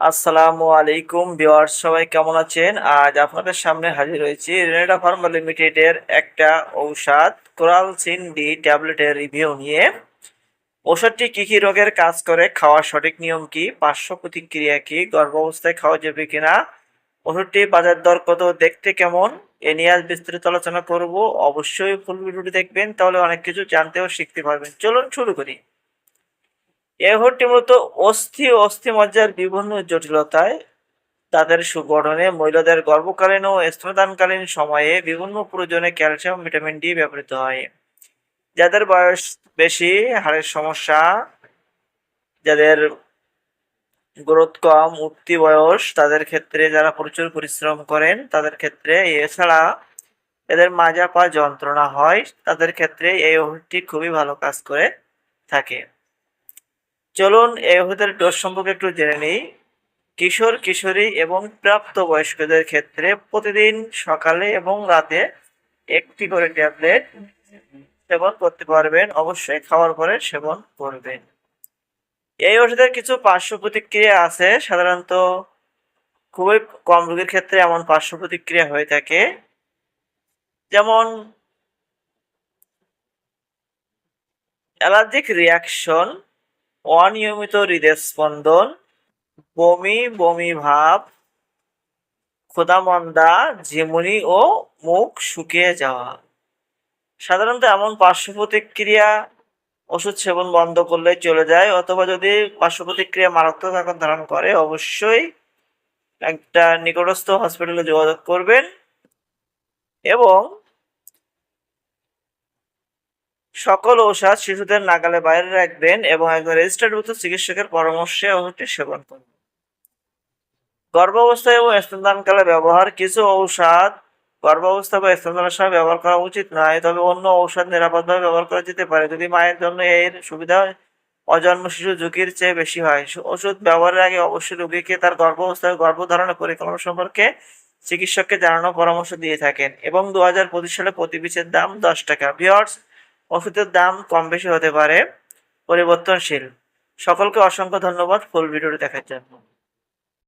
আসসালামু আলাইকুম ভিউয়ার্স, সবাই কেমন আছেন? আজ আপনাদের সামনে হাজির হয়েছি রেনেডা ফার্মা লিমিটেডের একটা ঔষধ কোরাল সিন ডি ট্যাবলেটের রিভিউ নিয়ে। ঔষধটি কী কী রোগের কাজ করে, খাওয়ার সঠিক নিয়ম কি, পার্শ্ব প্রতিক্রিয়া কি, গর্ভাবস্থায় খাওয়া যাবে কিনা ওষুধটি বাজার দর কত, দেখতে কেমন, এ নিয়ে আজ বিস্তারিত আলোচনা করব। অবশ্যই ফুল ভিডিওটি দেখবেন, তাহলে অনেক কিছু জানতে ও শিখতে পারবেন। চলুন শুরু করি। ওষুধটি মূলত অস্থি ও অস্থিমজ্জার বিভিন্ন জটিলতায় তাদের সুগঠনে মহিলাদের গর্ভকালীন ও স্তনদানকালীন সময়ে বিভিন্ন প্রয়োজনে ক্যালসিয়াম, ভিটামিন ডি ব্যবহৃত হয়, যাদের বয়স বেশি, হাড়ের সমস্যা, যাদের গ্রোথ কম, উঠতি বয়স, তাদের ক্ষেত্রে যারা প্রচুর পরিশ্রম করেন, তাদের ক্ষেত্রে এছাড়া এদের মাজা পা যন্ত্রণা হয়, তাদের ক্ষেত্রে এই ওষুধটি খুবই ভালো কাজ করে থাকে। চলুন এই ডোজ সম্পর্কে একটু জেনে নিই। কিশোর, কিশোরী এবং প্রাপ্তবয়স্কদের ক্ষেত্রে প্রতিদিন সকালে এবং রাতে একটি করে ট্যাবলেট সেবন করতে পারবেন। অবশ্যই খাওয়ার পরে সেবন করবেন। এই ওষুধের কিছু পার্শ্ব প্রতিক্রিয়া আছে। সাধারণত খুবই কম রোগীর ক্ষেত্রে এমন পার্শ্ব প্রতিক্রিয়া হয়ে থাকে। যেমন অ্যালার্জিক রিয়াকশন অনিয়মিত হৃদস্পন্দন, বমি বমি ভাব ক্ষুধামন্দা ঝিমুনি ও মুখ শুকিয়ে যাওয়া। সাধারণত এমন পার্শ্ব প্রতিক্রিয়া ওষুধ সেবন বন্ধ করলে চলে যায়, অথবা যদি পার্শ্ব প্রতিক্রিয়া মারাত্মক আকার ধারণ করে, অবশ্যই একটা নিকটস্থ হসপিটালে যোগাযোগ করবেন এবং সকল ঔষধ শিশুদের নাগালে বাইরে রাখবেন এবং একজন রেজিস্টার্ডভুক্ত চিকিৎসকের পরামর্শে ওষুধটি সেবন করবেন গর্ভাবস্থায় এবং স্তনদানকালে ব্যবহার কিছু ঔষধ গর্ভাবস্থা বা স্তনদানের সময় ব্যবহার করা উচিত নয়, তবে অন্য ঔষধ নিরাপদভাবে ব্যবহার করা যেতে পারে। যদি মায়ের জন্য এর সুবিধা অজন্ম শিশু ঝুঁকির চেয়ে বেশি হয়। ওষুধ ব্যবহারের আগে অবশ্যই রোগীকে তার গর্ভাবস্থায় গর্ভধারণের পরিকল্পনা সম্পর্কে চিকিৎসককে জানানোর পরামর্শ দিয়ে থাকেন এবং দু হাজার পঁচিশ সালে প্রতি দাম দশ টাকা। ভিওর্স ওষুধের দাম কম বেশি হতে পারে। পরিবর্তনশীল। সকলকে অসংখ্য ধন্যবাদ ফুল ভিডিওটি দেখার জন্য।